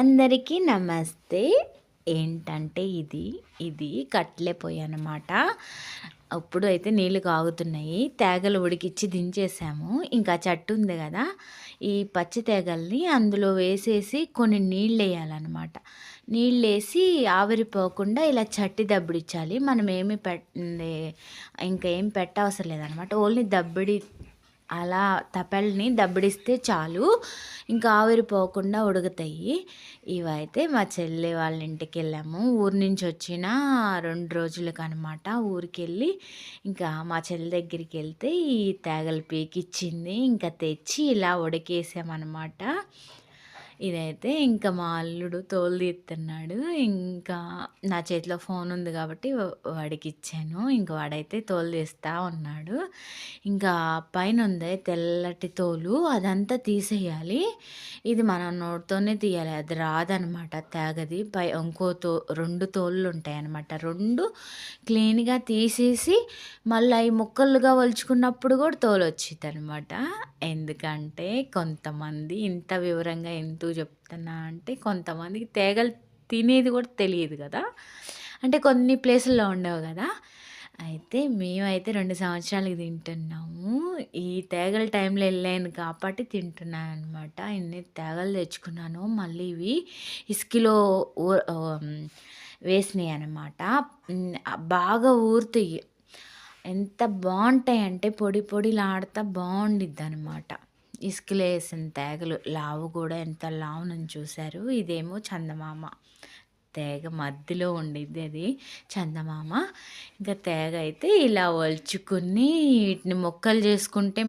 అందరికీ నమస్తే. ఏంటంటే ఇది ఇది కట్లే పొయ్యి అనమాట అప్పుడు అయితే నీళ్ళు కాగుతున్నాయి. తేగలు ఉడికిచ్చి దించేసాము. ఇంకా చెట్టు ఉంది కదా ఈ పచ్చి తేగల్ని అందులో వేసేసి కొన్ని నీళ్ళు వేయాలన్నమాట. నీళ్ళు వేసి ఆవిరిపోకుండా ఇలా చట్టి దబ్బిడిచ్చాలి. మనం ఏమి పెట్ ఇంకా ఏం పెట్టవసరం లేదనమాట ఓన్లీ దబ్బిడి అలా తపెల్ని దబ్బడిస్తే చాలు. ఇంకా ఆవిరిపోకుండా ఉడుకుతాయి. ఇవైతే మా చెల్లి వాళ్ళ ఇంటికి వెళ్ళాము. ఊరి నుంచి వచ్చిన రెండు రోజులకు అనమాట ఊరికి వెళ్ళి ఇంకా మా చెల్లి దగ్గరికి వెళ్తే ఈ తేగలు పీకిచ్చింది. ఇంకా తెచ్చి ఇలా ఉడికేసామన్నమాట ఇదైతే ఇంకా మా అల్లుడు తోలు తీస్తున్నాడు ఇంకా నా చేతిలో ఫోన్ ఉంది కాబట్టి వాడికి ఇచ్చాను. ఇంకా వాడైతే తోలు తీస్తూ ఉన్నాడు. ఇంకా పైన ఉంది తెల్లటి తోలు అదంతా తీసేయాలి. ఇది మనం నోటితోనే తీయాలి. అది రాదనమాట తేగది. పై ఇంకో తో రెండు తోళ్ళు ఉంటాయి అనమాట రెండు క్లీన్గా తీసేసి మళ్ళీ ఈ ముక్కలుగా వలుచుకున్నప్పుడు కూడా తోలు వచ్చింది అనమాట ఎందుకంటే కొంతమంది ఇంత వివరంగా ఎంత ఎందుకు చెప్తున్నా అంటే కొంతమందికి తేగలు తినేది కూడా తెలియదు కదా. అంటే కొన్ని ప్లేసుల్లో ఉండవు కదా. అయితే మేమైతే రెండు సంవత్సరాలకి తింటున్నాము. ఈ తేగల టైంలో వెళ్ళాను కాబట్టి తింటున్నాను అనమాట ఇన్ని తేగలు తెచ్చుకున్నాను మళ్ళీ ఇవి ఇసుకలో వేసినాయి అనమాట బాగా ఊరుతాయి. ఎంత బాగుంటాయి అంటే పొడి పొడిలాడుతా బాగుండిద్ది అనమాట ఇసుకలో వేసిన తేగలు లావు కూడా ఎంత లావునని చూశారు. ఇదేమో చందమామ. తేగ మధ్యలో ఉండిద్ది అది చందమామ. ఇంకా తేగ అయితే ఇలా ఒలుచుకుని వీటిని మొక్కలు చేసుకుంటే